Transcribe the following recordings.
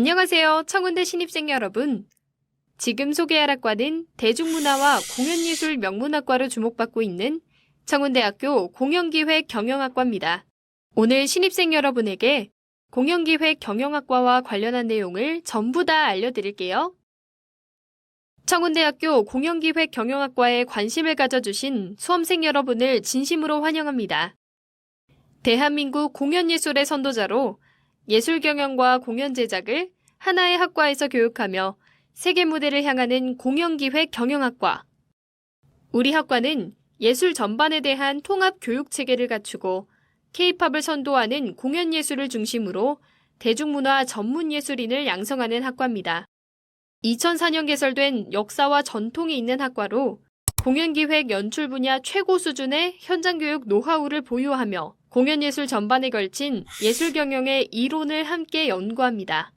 안녕하세요. 청운대 신입생 여러분. 지금 소개할 학과는 대중문화와 공연예술 명문학과로 주목받고 있는 청운대학교 공연기획 경영학과입니다. 오늘 신입생 여러분에게 공연기획 경영학과와 관련한 내용을 전부 다 알려드릴게요. 청운대학교 공연기획 경영학과에 관심을 가져주신 수험생 여러분을 진심으로 환영합니다. 대한민국 공연예술의 선도자로 예술 경영과 공연 제작을 하나의 학과에서 교육하며 세계 무대를 향하는 공연기획 경영학과. 우리 학과는 예술 전반에 대한 통합 교육 체계를 갖추고 K-팝을 선도하는 공연 예술을 중심으로 대중문화 전문 예술인을 양성하는 학과입니다. 2004년 개설된 역사와 전통이 있는 학과로 공연기획 연출 분야 최고 수준의 현장 교육 노하우를 보유하며 공연예술 전반에 걸친 예술 경영의 이론을 함께 연구합니다.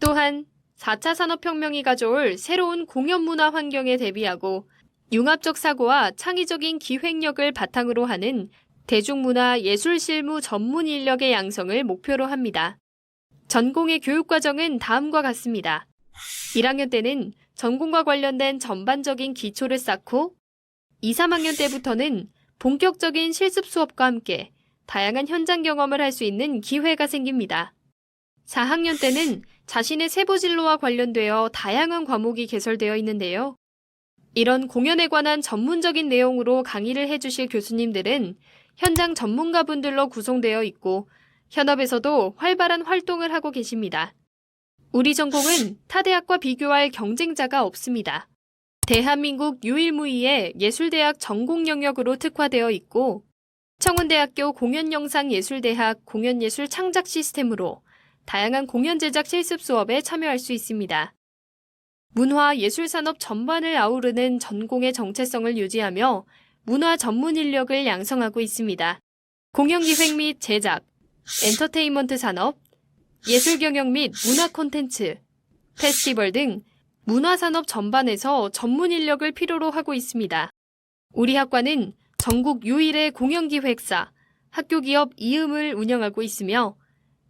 또한 4차 산업혁명이 가져올 새로운 공연 문화 환경에 대비하고 융합적 사고와 창의적인 기획력을 바탕으로 하는 대중문화 예술 실무 전문 인력의 양성을 목표로 합니다. 전공의 교육과정은 다음과 같습니다. 1학년 때는 전공과 관련된 전반적인 기초를 쌓고 2, 3학년 때부터는 본격적인 실습 수업과 함께 다양한 현장 경험을 할 수 있는 기회가 생깁니다. 4학년 때는 자신의 세부 진로와 관련되어 다양한 과목이 개설되어 있는데요. 이런 공연에 관한 전문적인 내용으로 강의를 해주실 교수님들은 현장 전문가분들로 구성되어 있고 현업에서도 활발한 활동을 하고 계십니다. 우리 전공은 타 대학과 비교할 경쟁자가 없습니다. 대한민국 유일무이의 예술대학 전공 영역으로 특화되어 있고 청운대학교 공연영상예술대학 공연예술 창작 시스템으로 다양한 공연 제작 실습 수업에 참여할 수 있습니다. 문화 예술 산업 전반을 아우르는 전공의 정체성을 유지하며 문화 전문 인력을 양성하고 있습니다. 공연 기획 및 제작, 엔터테인먼트 산업, 예술 경영 및 문화 콘텐츠, 페스티벌 등 문화산업 전반에서 전문 인력을 필요로 하고 있습니다. 우리 학과는 전국 유일의 공연기획사, 학교기업 이음을 운영하고 있으며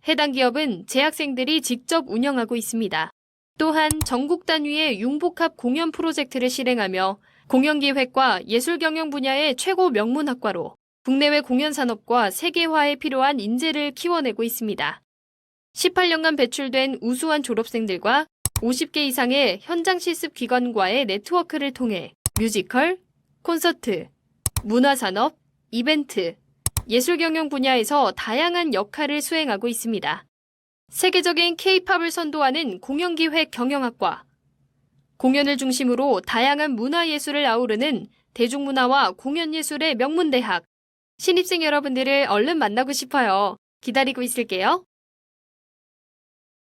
해당 기업은 재학생들이 직접 운영하고 있습니다. 또한 전국 단위의 융복합 공연 프로젝트를 실행하며 공연기획과 예술경영 분야의 최고 명문학과로 국내외 공연산업과 세계화에 필요한 인재를 키워내고 있습니다. 18년간 배출된 우수한 졸업생들과 50개 이상의 현장 실습 기관과의 네트워크를 통해 뮤지컬, 콘서트, 문화산업, 이벤트, 예술 경영 분야에서 다양한 역할을 수행하고 있습니다. 세계적인 K-팝을 선도하는 공연기획 경영학과, 공연을 중심으로 다양한 문화예술을 아우르는 대중문화와 공연예술의 명문대학, 신입생 여러분들을 얼른 만나고 싶어요. 기다리고 있을게요.